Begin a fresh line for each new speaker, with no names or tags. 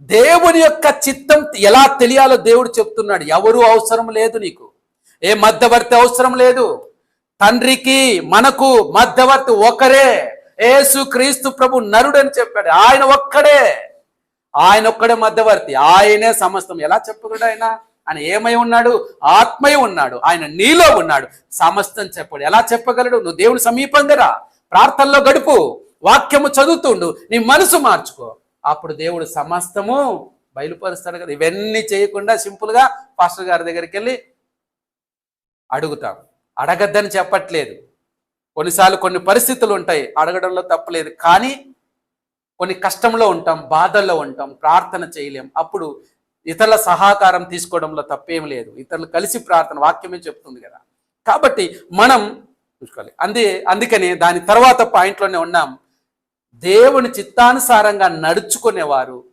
దేవుని యొక్క చిత్తం ఎలా తెలియాలో దేవుడు చెప్తున్నాడు. ఎవరు అవసరం లేదు నీకు. ఏ మధ్యవర్తి అవసరం లేదు. తండ్రికి మనకు మధ్యవర్తి ఒకరే. ఏసు క్రీస్తు ప్రభు నరుడు అని చెప్పాడు. ఆయన ఒక్కడే. ఆయన ఒక్కడే మధ్యవర్తి. ఆయనే సమస్తం. ఎలా చెప్పగలడు ఆయన? ఆయన ఏమై ఉన్నాడు? ఆత్మయ ఉన్నాడు. ఆయన నీలో ఉన్నాడు. సమస్తం చెప్పాడు. ఎలా చెప్పగలడు? నువ్వు దేవుని సమీపంగా రా. ప్రార్థనలో గడుపు. వాక్యము చదువుతుండు. నీ మనసు మార్చుకో. అప్పుడు దేవుడు సమస్తము బయలుపరుస్తాడు కదా. ఇవన్నీ చేయకుండా సింపుల్గా పాస్టర్ గారి దగ్గరికి వెళ్ళి అడుగుతాం. అడగద్దని చెప్పట్లేదు. కొన్నిసార్లు కొన్ని పరిస్థితులు ఉంటాయి అడగడంలో తప్పలేదు కానీ కొన్ని కష్టంలో ఉంటాం బాధల్లో ఉంటాం ప్రార్థన చేయలేం. అప్పుడు ఇతరుల సహకారం తీసుకోవడంలో తప్పేం లేదు. ఇతరులు కలిసి ప్రార్థన వాక్యమే చెప్తుంది కదా. కాబట్టి మనం చూసుకోవాలి. అందే అందుకని దాని తర్వాత పాయింట్లోనే ఉన్నాం. దేవుని చిత్తానుసారంగా నడుచుకునేవారు.